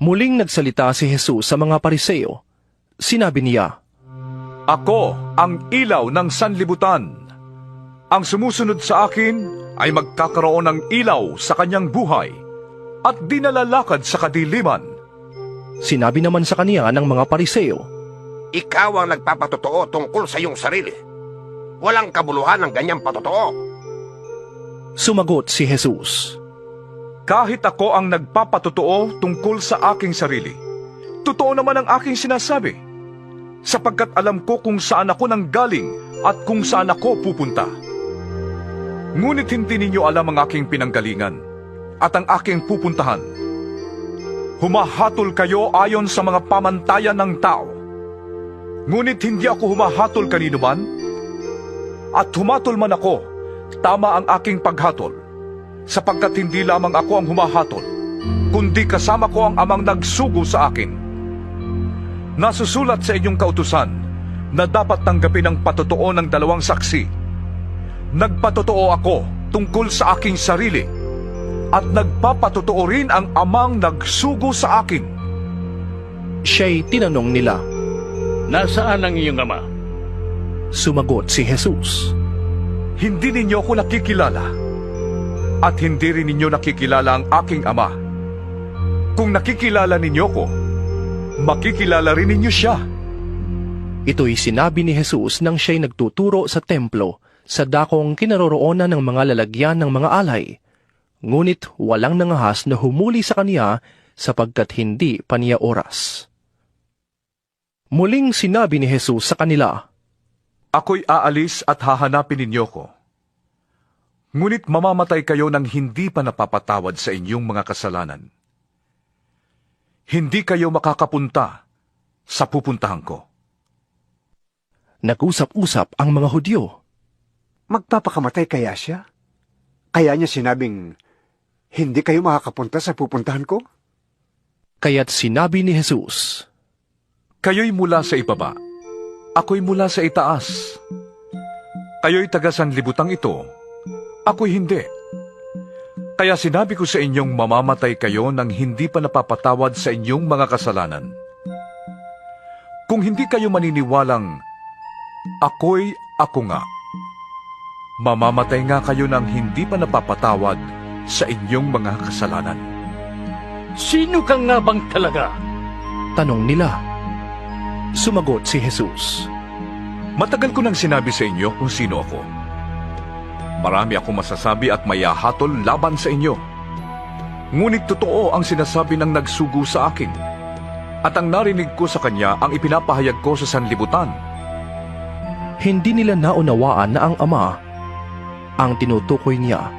Muling nagsalita si Jesus sa mga pariseo. Sinabi niya, Ako ang ilaw ng sanlibutan. Ang sumusunod sa akin ay magkakaroon ng ilaw sa kanyang buhay at di nalalakad sa kadiliman. Sinabi naman sa kaniya ng mga pariseo, Ikaw ang nagpapatotoo tungkol sa iyong sarili. Walang kabuluhan ng ganyang patotoo. Sumagot si Jesus, Kahit ako ang nagpapatotoo tungkol sa aking sarili, totoo naman ang aking sinasabi, sapagkat alam ko kung saan ako nanggaling at kung saan ako pupunta. Ngunit hindi ninyo alam ang aking pinanggalingan at ang aking pupuntahan. Humahatol kayo ayon sa mga pamantayan ng tao. Ngunit hindi ako humahatol kanino man, at humatol man ako, tama ang aking paghatol sapagkat hindi lamang ako ang humahatol, kundi kasama ko ang amang nagsugo sa akin. Nasusulat sa inyong kautusan na dapat tanggapin ang patotoo ng dalawang saksi. Nagpatotoo ako tungkol sa aking sarili at nagpapatotoo rin ang amang nagsugo sa akin. siya'y tinanong nila. Nasaan ang iyong ama? Sumagot si Jesus, Hindi ninyo ako nakikilala at hindi rin ninyo nakikilala ang aking ama. Kung nakikilala ninyo ko, makikilala rin ninyo siya. Ito'y sinabi ni Jesus nang siya'y nagtuturo sa templo sa dakong kinaroroonan ng mga lalagyan ng mga alay. Ngunit walang nangahas na humuli sa kaniya sapagkat hindi pa niya oras. Muling sinabi ni Jesus sa kanila, Ako'y aalis at hahanapin ninyo ko. Ngunit mamamatay kayo ng hindi pa napapatawad sa inyong mga kasalanan. Hindi kayo makakapunta sa pupuntahan ko. Nag-usap-usap ang mga Hudyo. Magpapakamatay kaya siya? Kaya niya sinabing, hindi kayo makakapunta sa pupuntahan ko? Kaya't sinabi ni Jesus, Kayo'y mula sa ibaba. Ako'y mula sa itaas. Kayo'y taga sanlibutang ito. Ako'y hindi. Kaya sinabi ko sa inyong mamamatay kayo nang hindi pa napapatawad sa inyong mga kasalanan. Kung hindi kayo maniniwalang, ako'y ako nga. Mamamatay nga kayo nang hindi pa napapatawad sa inyong mga kasalanan. Sino ka nga bang talaga? tanong nila. Sumagot si Jesus, Matagal ko nang sinabi sa inyo kung sino ako. Marami akong masasabi at mayahatol laban sa inyo. Ngunit totoo ang sinasabi ng nagsugo sa akin. At ang narinig ko sa kanya ang ipinapahayag ko sa sanlibutan. Hindi nila naunawaan na ang Ama ang tinutukoy niya.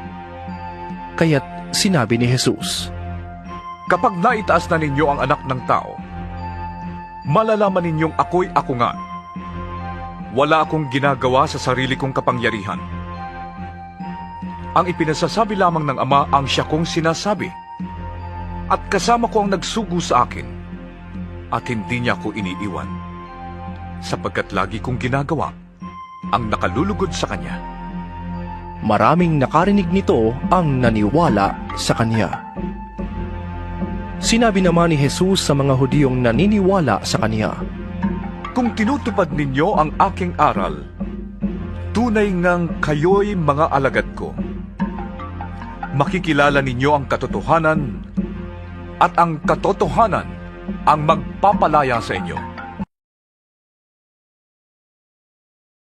Kaya't sinabi ni Jesus, Kapag naitaas na ninyo ang anak ng tao, malalaman ninyong ako'y ako nga. Wala akong ginagawa sa sarili kong kapangyarihan. Ang ipinasasabi lamang ng Ama ang siya kong sinasabi. At kasama ko ang nagsugo sa akin. At hindi niya ako iniiwan. Sapagkat lagi kong ginagawa ang nakalulugod sa Kanya. Maraming nakarinig nito ang naniwala sa kanya. Sinabi naman ni Jesus sa mga Hudiyong naniniwala sa kanya, Kung tinutupad ninyo ang aking aral, tunay ngang kayo'y mga alagad ko. Makikilala ninyo ang katotohanan at ang katotohanan ang magpapalaya sa inyo.